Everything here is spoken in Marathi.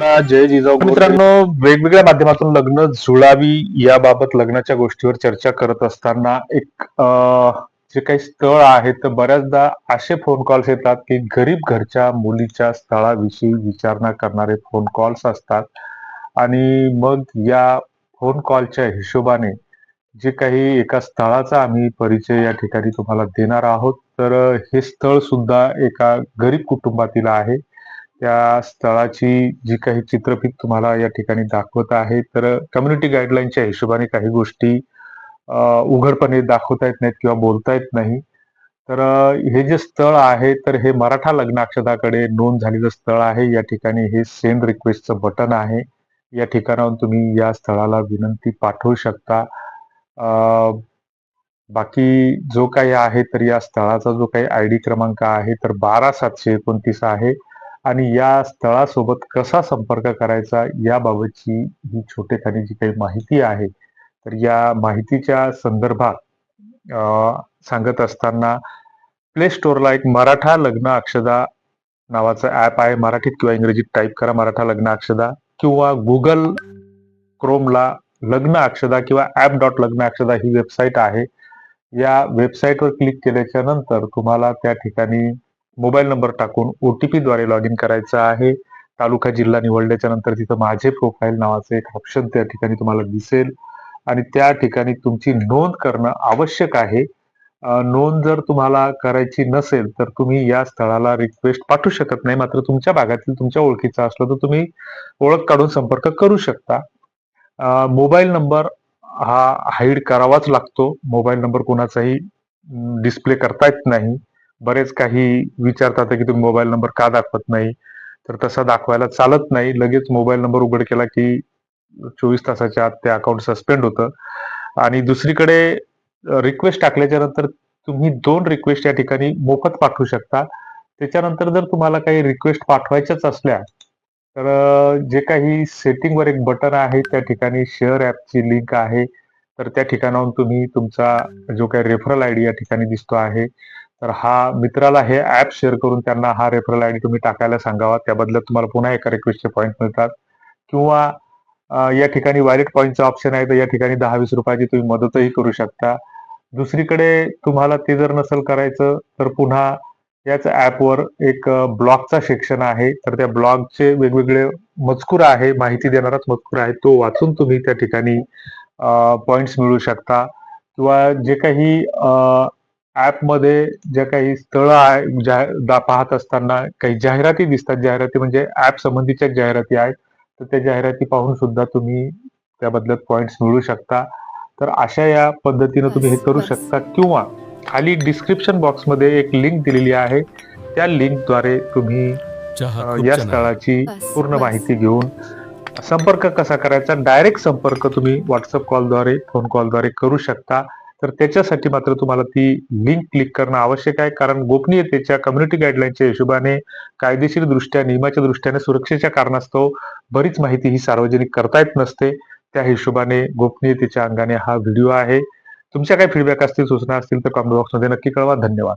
जय जिजाऊ मित्रांनो वेगवेगळ्या माध्यमातून लग्न जुळावी याबाबत लग्नाच्या गोष्टीवर चर्चा करत असताना एक जे काही स्थळ आहे तर बऱ्याचदा असे फोन कॉल्स येतात की गरीब घरच्या मुलीच्या स्थळाविषयी विचारणा करणारे फोन कॉल्स असतात. आणि मग या फोन कॉलच्या हिशोबाने जे काही एका स्थळाचा आम्ही परिचय या ठिकाणी तुम्हाला देणार आहोत. तर हे स्थळ सुद्धा एका गरीब कुटुंबातील आहे. त्या स्थळाची जी काही चित्रफित तुम्हाला या ठिकाणी दाखवत आहे तर कम्युनिटी गाईडलाईनच्या हिशोबाने काही गोष्टी उघडपणे दाखवता येत नाहीत किंवा बोलता येत नाही. तर हे जे स्थळ आहे तर हे मराठा लग्नाक्षदाकडे नोंद झालेलं स्थळ आहे. या ठिकाणी हे सेंड रिक्वेस्टचं बटन आहे. या ठिकाणाहून तुम्ही या स्थळाला विनंती पाठवू शकता. बाकी जो काही आहे तर या स्थळाचा जो काही आय डी क्रमांक आहे तर बारा सातशे एकोणतीस आहे. आणि या स्थळासोबत कसा संपर्क करायचा याबाबतची ही छोटेखानी जी काही माहिती आहे. तर या माहितीच्या संदर्भात सांगत असताना प्ले स्टोअरला एक मराठा लग्न अक्षदा नावाचं ऍप आहे. मराठीत किंवा इंग्रजीत टाईप करा मराठा लग्न अक्षदा किंवा गुगल क्रोमला लग्न अक्षदा किंवा ऍप डॉट लग्न अक्षदा ही वेबसाईट आहे. या वेबसाईटवर क्लिक केल्याच्यानंतर तुम्हाला त्या ठिकाणी मोबाईल नंबर टाकून ओटीपी द्वारे लॉग इन करायचं आहे. तालुका जिल्हा निवडल्याच्या नंतर तिथं माझे प्रोफाईल नावाचं एक ऑप्शन त्या ठिकाणी तुम्हाला दिसेल. आणि त्या ठिकाणी तुमची नोंद करणं आवश्यक आहे. नोंद जर तुम्हाला करायची नसेल तर तुम्ही या स्थळाला रिक्वेस्ट पाठवू शकत नाही. मात्र तुमच्या भागातील तुमच्या ओळखीचा असलं तर तुम्ही ओळख काढून संपर्क करू शकता. मोबाईल नंबर हा हाईड करावाच लागतो. मोबाईल नंबर कोणाचाही डिस्प्ले करता येत नाही. बरेच काही विचारतात की तुम्ही मोबाईल नंबर का दाखवत नाही? तर तसा दाखवायला चालत नाही. लगेच मोबाईल नंबर उघड केला की चोवीस तासाच्या आत ते अकाउंट सस्पेंड होतं. आणि दुसरीकडे रिक्वेस्ट टाकल्याच्या नंतर तुम्ही दोन रिक्वेस्ट या ठिकाणी मोफत पाठवू शकता. त्याच्यानंतर जर तुम्हाला काही रिक्वेस्ट पाठवायच्याच असल्या तर जे काही सेटिंगवर एक बटन आहे त्या ठिकाणी शेअर ॲपची लिंक आहे. तर त्या ठिकाणाहून तुम्ही तुमचा जो काही रेफरल आय डी या ठिकाणी दिसतो आहे तर हा मित्राला हे ऍप शेअर करून त्यांना हा रेफरल आय डी तुम्ही टाकायला सांगावा. त्याबद्दल तुम्हाला पुन्हा एका रिक्वेस्टचे पॉईंट मिळतात. किंवा या ठिकाणी वॅलेट पॉईंटचं ऑप्शन आहे तर या ठिकाणी दहा वीस रुपयाची तुम्ही मदतही करू शकता. दुसरीकडे तुम्हाला ते जर नसेल करायचं तर पुन्हा याच ऍपवर एक ब्लॉगचा सेक्शन आहे. तर त्या ब्लॉगचे वेगवेगळे मजकूर आहे माहिती देणाराच मजकूर आहे तो वाचून तुम्ही त्या ठिकाणी पॉइंट्स मिळवू शकता. किंवा जे काही ऍपमध्ये ज्या काही स्थळं आहे जाह- दा- पाहत असताना काही जाहिराती दिसतात. जाहिराती म्हणजे ऍप संबंधीच्या जाहिराती आहेत. तर त्या जाहिराती पाहून सुद्धा तुम्ही त्या बदल्यात पॉइंट्स मिळवू शकता. तर अशा या पद्धतीनं तुम्ही हे करू शकता. किंवा खाली डिस्क्रिप्शन बॉक्समध्ये एक लिंक दिलेली आहे. त्या लिंकद्वारे तुम्ही या. स्थळाची पूर्ण. माहिती घेऊन संपर्क कसा करायचा? डायरेक्ट संपर्क तुम्ही व्हॉट्सअप कॉलद्वारे फोन कॉलद्वारे करू शकता. तर त्याच्यासाठी मात्र तुम्हाला ती लिंक क्लिक करणं आवश्यक आहे. कारण गोपनीयतेच्या कम्युनिटी गाईडलाईनच्या हिशोबाने कायदेशीर दृष्ट्या नियमाच्या दृष्ट्याने सुरक्षेच्या कारणास्तव बरीच माहिती ही सार्वजनिक करता येत नसते. त्या हिशोबाने गोपनीयतेच्या अंगाने हा व्हिडिओ आहे. तुमच्या काही फीडबॅक असतील सूचना असतील तर कॉमेंट बॉक्समध्ये नक्की कळवा. धन्यवाद.